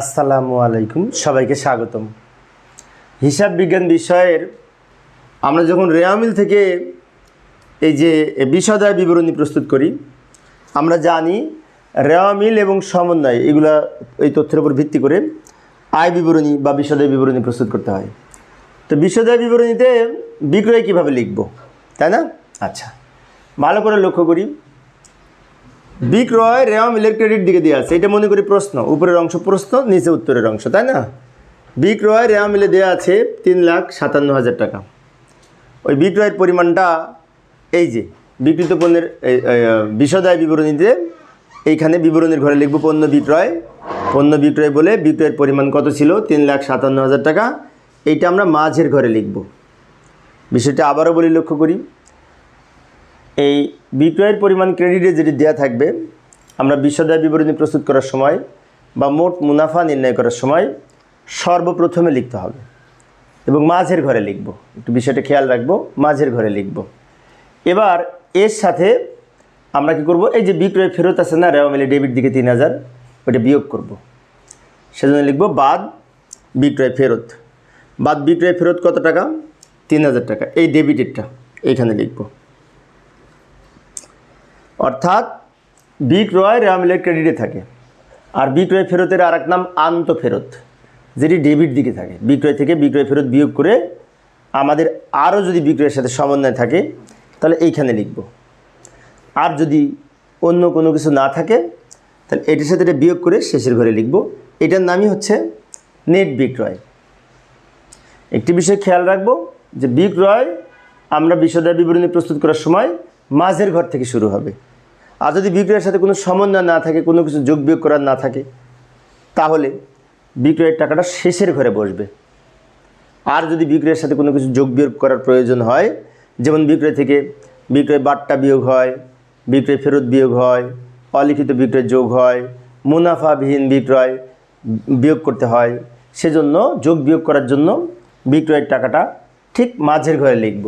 আসসালামু আলাইকুম, সবাইকে স্বাগতম। হিসাব বিজ্ঞান বিষয়ের আমরা যখন রেয়ামিল থেকে এই যে বিষয়দায় বিবরণী প্রস্তুত করি, আমরা জানি রেওয়ামিল এবং সমন্বয়, এগুলা এই তথ্যের উপর ভিত্তি করে আয় বিবরণী বা বিষয়দায় বিবরণী প্রস্তুত করতে হয়। তো বিষয়দায় বিবরণীতে বিক্রয় কীভাবে লিখব, তাই না? আচ্ছা ভালো করে লক্ষ্য করি। বিক্রয় রেওয়া মিলের ক্রেডিট দিকে দেওয়া আছে। এটা মনে করি প্রশ্ন। উপরের অংশ প্রশ্ন, নিচে উত্তরের অংশ, তাই না? বিক্রয় রেওয়া মিলে দেওয়া আছে তিন লাখ সাতান্ন হাজার টাকা। ওই বিক্রয়ের পরিমাণটা এই যে, বিক্রিত পণ্যের বিষদায় বিবরণীতে এইখানে বিবরণীর ঘরে লিখব পণ্য বিক্রয় পণ্য বিক্রয় বলে বিক্রয়ের পরিমাণ কত ছিল? তিন লাখ সাতান্ন হাজার টাকা। এইটা আমরা মাঝের ঘরে লিখব। বিষয়টা আবারও বলি লক্ষ্য করি। এই বিক্রয়ের পরিমাণ ক্রেডিটে যেটি দেওয়া থাকবে, আমরা বিশ্বদায় বিবরণী প্রস্তুত করার সময় বা মোট মুনাফা নির্ণয় করার সময় সর্বপ্রথমে লিখতে হবে এবং মাঝের ঘরে লিখব। একটু বিষয়টা খেয়াল রাখব, মাঝের ঘরে লিখব। এবার এর সাথে আমরা কি করব? এই যে বিক্রয় ফেরত আছে না রেওয়া মিলে ডেবিট দিকে তিন হাজার, ওইটা বিয়োগ করব। সেজন্য লিখব বাদ বিক্রয় ফেরত। বাদ বিক্রয় ফেরত কত টাকা? তিন হাজার টাকা। এই ডেবিটেরটা এইখানে লিখব। অর্থাৎ বিক্রয় রেওয়ামিলের ক্রেডিটে থাকে। আর বিক্রয় ফেরতের আর এক নাম আন্ত ফেরত, যেটি ডেবিট দিকে থাকে। বিক্রয় থেকে বিক্রয় ফেরত বিয়োগ করে আমাদের আরও যদি বিক্রয়ের সাথে সমন্বয় থাকে, তাহলে এইখানে লিখব। আর যদি অন্য কোনো কিছু না থাকে, তাহলে এটির সাথে এটা বিয়োগ করে শেষের ঘরে লিখব। এটার নামই হচ্ছে নেট বিক্রয়। একটি বিষয় খেয়াল রাখব যে বিক্রয় আমরা বিষয়দায় বিবরণী প্রস্তুত করার সময় মাঝের ঘর থেকে শুরু হবে। আর যদি বিক্রয়ের সাথে কোনো সমন্বয় না থাকে, কোনো কিছু যোগ বিয়োগ করার না থাকে, তাহলে বিক্রয়ের টাকাটা শেষের ঘরে বসবে। আর যদি বিক্রয়ের সাথে কোনো কিছু যোগ বিয়োগ করার প্রয়োজন হয়, যেমন বিক্রয় থেকে বিক্রয় বাট্টা বিয়োগ হয়, বিক্রয় ফেরত বিয়োগ হয়, অলিখিত বিক্রয় যোগ হয়, মুনাফাবিহীন বিক্রয় বিয়োগ করতে হয়, সেজন্য যোগ বিয়োগ করার জন্য বিক্রয়ের টাকাটা ঠিক মাঝের ঘরে লিখব।